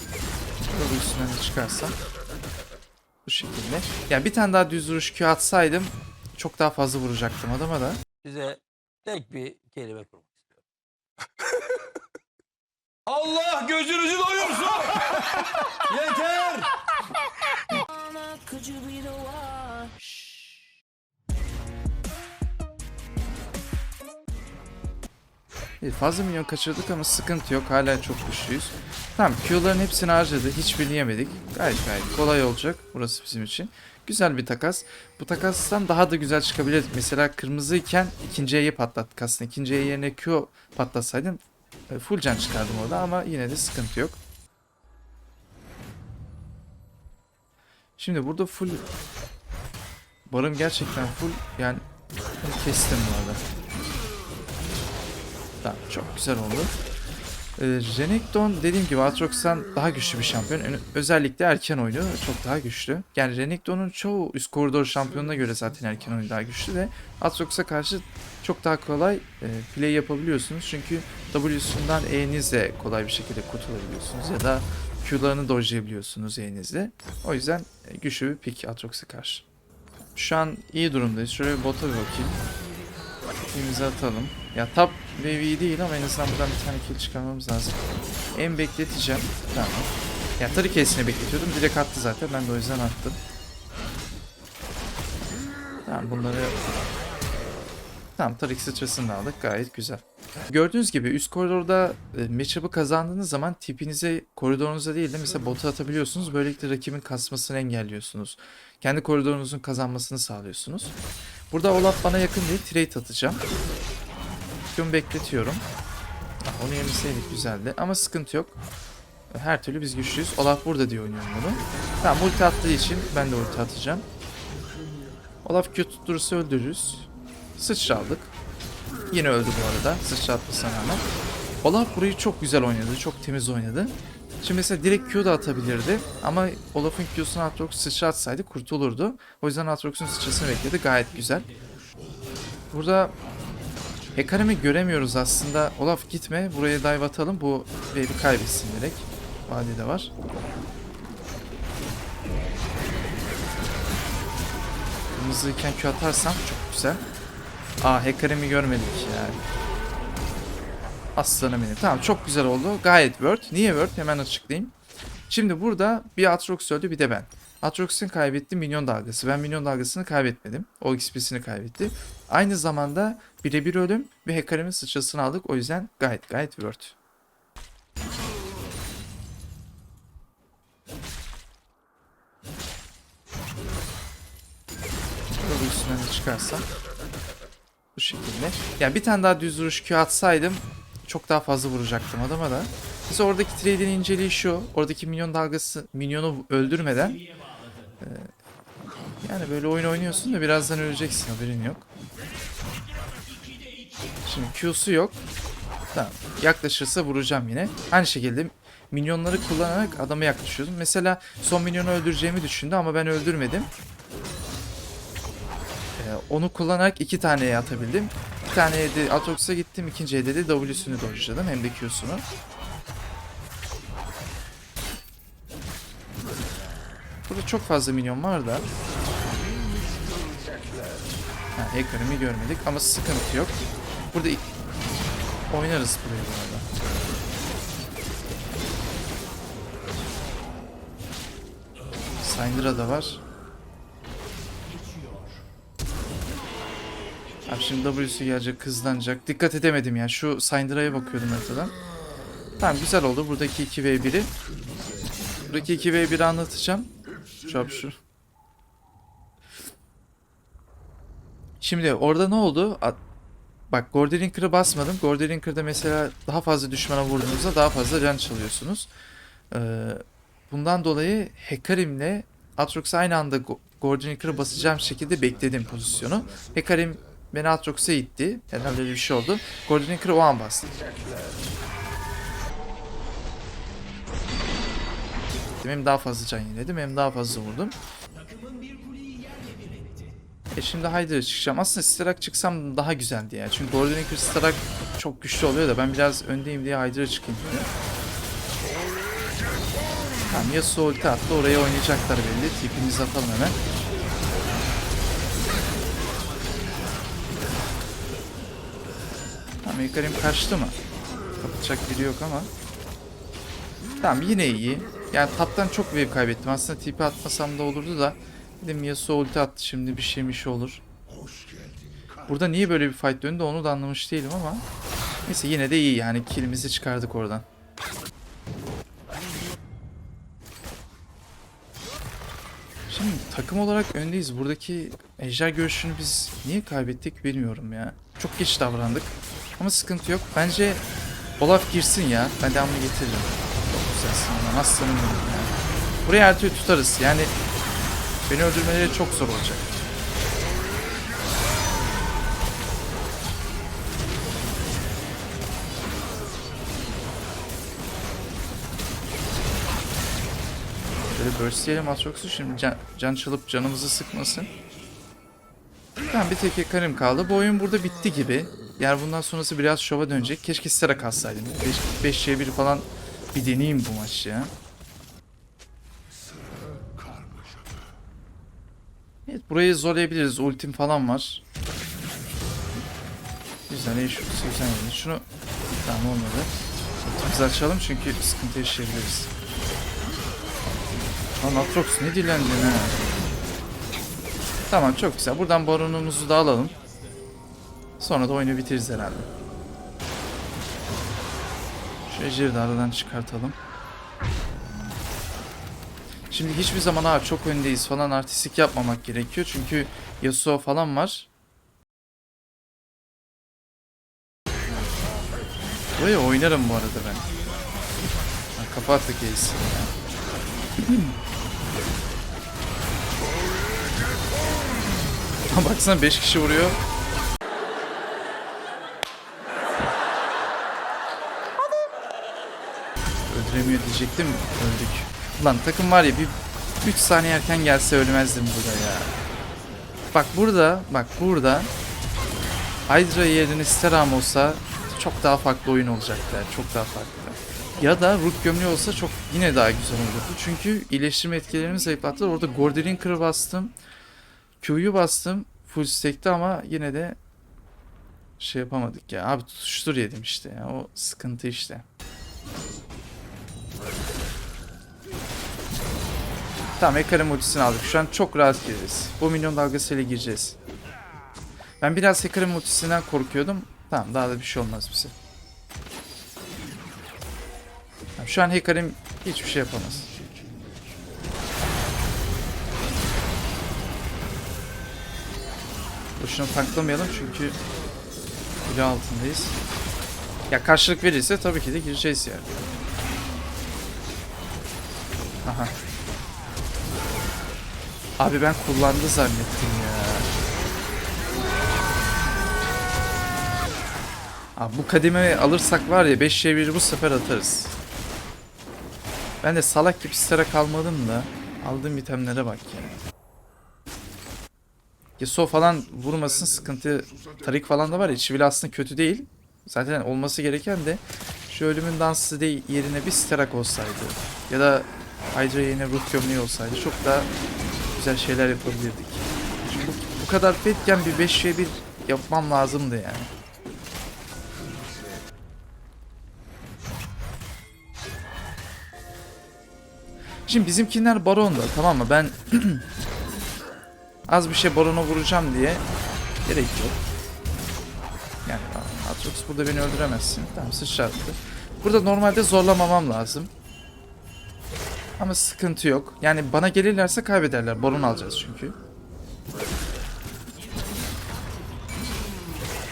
Burada üstünden de çıkarsam. Bu şekilde. Yani bir tane daha düz vuruş Q atsaydım çok daha fazla vuracaktım adama da. Size tek bir kelime kurmak istiyorum. Allah gözünüzü doyursun. Yeter. Could you be the one? Bir Fazla milyon kaçırdık ama sıkıntı yok. Hala çok güçlüyüz. Tamam Q'ların hepsini harcadı. Hiçbirini yemedik. Gayet gayet kolay olacak. Burası bizim için. Güzel bir takas. Bu takastan daha da güzel çıkabilir. Mesela kırmızıyken ikinci E'yi patlattık aslında. İkinci E yerine Q patlatsaydım e, full can çıkardım orada ama yine de sıkıntı yok. Şimdi burada full barım gerçekten full yani kestim bu arada. Tamam çok güzel oldu. Ee, Renekton dediğim gibi Aatrox'tan daha güçlü bir şampiyon. Özellikle erken oyunu çok daha güçlü. Yani Renekton'un çoğu üst koridor şampiyonuna göre zaten erken oyunu daha güçlü ve Aatrox'a karşı çok daha kolay e, play yapabiliyorsunuz. Çünkü W'sundan E'nizle kolay bir şekilde kurtulabiliyorsunuz ya da Q'larını dodge'layabiliyorsunuz E'nizle. O yüzden e, güçlü bir pick Aatrox'a karşı. Şu an iyi durumdayız. Şöyle bir bota bir bakayım. İmza atalım. Ya top wave değil ama en azından buradan bir tane kill çıkarmamız lazım. En bekleteceğim. Tamam. Ya tarı kesini bekletiyordum. Direkt attı zaten. Ben de o yüzden attım. Tamam bunları... Tamam Tarik sıçrasını aldık. Gayet güzel. Gördüğünüz gibi üst koridorda e, matchup'ı kazandığınız zaman tipinize koridorunuza değil de mesela bota atabiliyorsunuz. Böylelikle rakibin kasmasını engelliyorsunuz. Kendi koridorunuzun kazanmasını sağlıyorsunuz. Burada Olaf bana yakın değil. Trade atacağım. Gün bekletiyorum. Onu yemeseydik güzeldi ama sıkıntı yok. Her türlü biz güçlüyüz. Olaf burada diye oynuyorum bunu. Tamam ulti attığı için ben de ulti atacağım. Olaf Q tutturursa öldürürüz. Sıçra aldık. Yine öldü bu arada. Sıçra atmasına rağmen. Olaf burayı çok güzel oynadı. Çok temiz oynadı. Şimdi mesela direkt Q da atabilirdi. Ama Olaf'ın Q'sunu Aatrox sıçra atsaydı kurtulurdu. O yüzden Aatrox'un sıçrasını bekledi. Gayet güzel. Burada Hecarim'i göremiyoruz aslında. Olaf gitme. Buraya dive atalım. Bu wave'i kaybetsin direkt. Vadi de var. Kırmızıyken Q atarsam çok güzel. Aa Hecarim'i görmedik yani. Aslanım benim. Tamam çok güzel oldu. Gayet word. Niye word? Hemen açıklayayım. Şimdi burada bir Atrox öldü bir de ben. Atrox'un kaybettiği minyon dalgası. Ben minyon dalgasını kaybetmedim. O XP'sini kaybetti. Aynı zamanda birebir ölüm ve Hecarim'in sıçrasını aldık. O yüzden gayet gayet word. Burada üstünden de çıkarsam. Bu şekilde. Yani bir tane daha düz vuruş Q atsaydım çok daha fazla vuracaktım adama da. Biz oradaki trade'in inceliği şu. Oradaki minyon dalgası minyonu öldürmeden e, yani böyle oyun oynuyorsun da birazdan öleceksin haberin yok. Şimdi Q'su yok. Tamam. Yaklaşırsa vuracağım yine. Aynı şekilde minyonları kullanarak adama yaklaşıyordum. Mesela son minyonu öldüreceğimi düşündü ama ben öldürmedim. Ee, onu kullanarak iki taneye atabildim. Bir taneye de Atox'a gittim. ikinciye de de W'sünü dojladım. Hem de Q'sunu. Burada çok fazla minyon var da. Ha, Hecarim'i görmedik ama sıkıntı yok. Burada oynarız burayı bu arada. Syndra da var. Abi şimdi W'su gelecek, hızlanacak. Dikkat edemedim ya. Şu Syndra'ya bakıyordum haritadan. Tamam güzel oldu. Buradaki 2v1'i. Buradaki 2v1'i anlatacağım. Şu şu. Şimdi orada ne oldu? A- Bak Gordelinker'ı basmadım. Gordelinker'da mesela daha fazla düşmana vurduğunuzda daha fazla can çalıyorsunuz. Ee, bundan dolayı Hekarim'le Atrox aynı anda Go- Gordelinker'ı basacağım şekilde bekledim pozisyonu. Hekarim beni Atrox'a itti. Herhalde öyle bir şey oldu. Gordelinker'ı o an bastı. Hem daha fazla can yeledim hem daha fazla vurdum. E şimdi Hydra'ya çıkacağım. Aslında Starak çıksam daha güzeldi ya. Çünkü Golden Acre Starak çok güçlü oluyor da ben biraz öndeyim diye Hydra'ya çıkayım. Tamam Yasuo ulti attı. Oraya oynayacaklar belli. Tipimizi atalım hemen. Tamam Hikarim kaçtı mı? Kapatacak biri yok ama. Tamam yine iyi. Yani taptan çok wave kaybettim. Aslında TP atmasam da olurdu da. Dedim Yasuo ulti attı şimdi bir şeymiş olur. Burada niye böyle bir fight döndü onu da anlamış değilim ama. Neyse yine de iyi yani killimizi çıkardık oradan. Şimdi takım olarak öndeyiz. Buradaki ejder görüşünü biz niye kaybettik bilmiyorum ya. Çok geç davrandık. Ama sıkıntı yok. Bence Olaf girsin ya. Ben devamını getiririm. Çok güzelsin lan. Aslanım benim. Burayı her tutarız. Yani beni öldürmeleri çok zor olacak. Böyle burstleyelim Atrox'u şimdi can, can çalıp canımızı sıkmasın. Tamam bir tek Hekarim kaldı. Bu oyun burada bitti gibi. Yani bundan sonrası biraz şova dönecek. Keşke Sera kalsaydım. 5 5'e 1 falan bir deneyeyim bu maç ya. Evet burayı zorlayabiliriz. Ultim falan var. Güzel, iyi şu güzel oldu. Şunu tamam olmadı. Ultimizi açalım çünkü sıkıntı yaşayabiliriz. Lan Atrox ne dilendin ha? Tamam çok güzel. Buradan baronumuzu da alalım. Sonra da oyunu bitiririz herhalde. Şu ejderi de aradan çıkartalım. Şimdi hiçbir zaman ha çok öndeyiz falan artistik yapmamak gerekiyor. Çünkü Yasuo falan var. Buraya oynarım bu arada ben. Ha, ace'i ya. Lan Baksana 5 kişi vuruyor. Öldüremiyor diyecektim. Öldük. Lan takım var ya bir 3 saniye erken gelse ölmezdim burada ya. Bak burada, bak burada Hydra yerine Steram olsa çok daha farklı oyun olacaktı. Çok daha farklı. Ya da Rook gömleği olsa çok yine daha güzel olurdu. Çünkü iyileştirme etkilerini zayıflattı. Orada Gordelinker'ı bastım. Q'yu bastım. Full stack'ti ama yine de şey yapamadık ya. Abi tutuştur yedim işte ya. O sıkıntı işte. Tamam Ekarim ultisini aldık. Şu an çok rahat gireceğiz. Bu milyon dalgasıyla gireceğiz. Ben biraz Ekarim ultisinden korkuyordum. Tamam daha da bir şey olmaz bize. Tamam, şu an Hekarim hiçbir şey yapamaz. Boşuna tanklamayalım çünkü kule altındayız. Ya karşılık verirse tabii ki de gireceğiz yani. Aha. Abi ben kullandı zannettim ya. Abi bu kademe alırsak var ya 5'e 1 bu sefer atarız. Ben de salak gibi stara kalmadım da aldığım itemlere bak ya. Yasuo falan vurmasın sıkıntı. Tarik falan da var ya çivili aslında kötü değil. Zaten olması gereken de şu ölümün dansı de yerine bir sterak olsaydı. Ya da Hydra yerine ruh gömleği olsaydı çok daha güzel şeyler yapabilirdik. Şimdi bu, bu kadar fetken bir 5'e 1 yapmam lazımdı yani. Şimdi bizimkiler baronda tamam mı? Ben az bir şey barona vuracağım diye gerek yok. Yani Atrox burada beni öldüremezsin. Tamam sıçrattı. Burada normalde zorlamamam lazım. Ama sıkıntı yok. Yani bana gelirlerse kaybederler. Baron alacağız çünkü.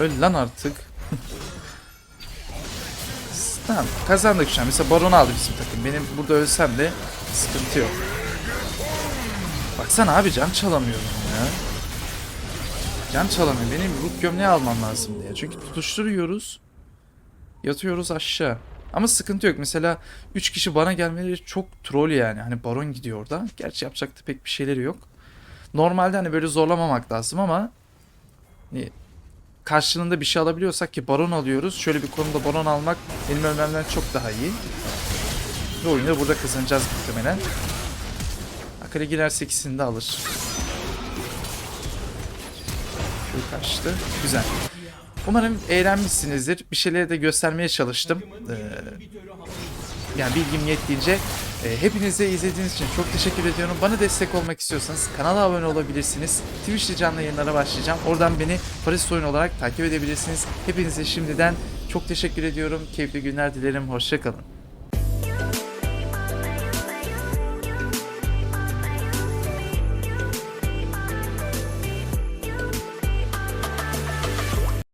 Öl lan artık. tamam kazandık şu an. Mesela Baron aldı bizim takım. Benim burada ölsem de sıkıntı yok. Baksana abi can çalamıyorum ya. Can çalamıyorum. Benim ruh gömleği almam lazım diye. Çünkü tutuşturuyoruz. Yatıyoruz aşağı. Ama sıkıntı yok. Mesela 3 kişi bana gelmeleri çok troll yani. Hani baron gidiyor orada. Gerçi yapacak da pek bir şeyleri yok. Normalde hani böyle zorlamamak lazım ama hani karşılığında bir şey alabiliyorsak ki baron alıyoruz. Şöyle bir konuda baron almak benim ölmemden çok daha iyi. Ve oyunu burada kazanacağız muhtemelen. Akale girerse ikisini de alır. Şu kaçtı. Güzel. Umarım eğlenmişsinizdir. Bir şeyleri de göstermeye çalıştım. Ee, yani bilgim yettiğince. Ee, hepinize izlediğiniz için çok teşekkür ediyorum. Bana destek olmak istiyorsanız kanala abone olabilirsiniz. Twitch'te canlı yayınlara başlayacağım. Oradan beni Paris Oyun olarak takip edebilirsiniz. Hepinize şimdiden çok teşekkür ediyorum. Keyifli günler dilerim. Hoşçakalın.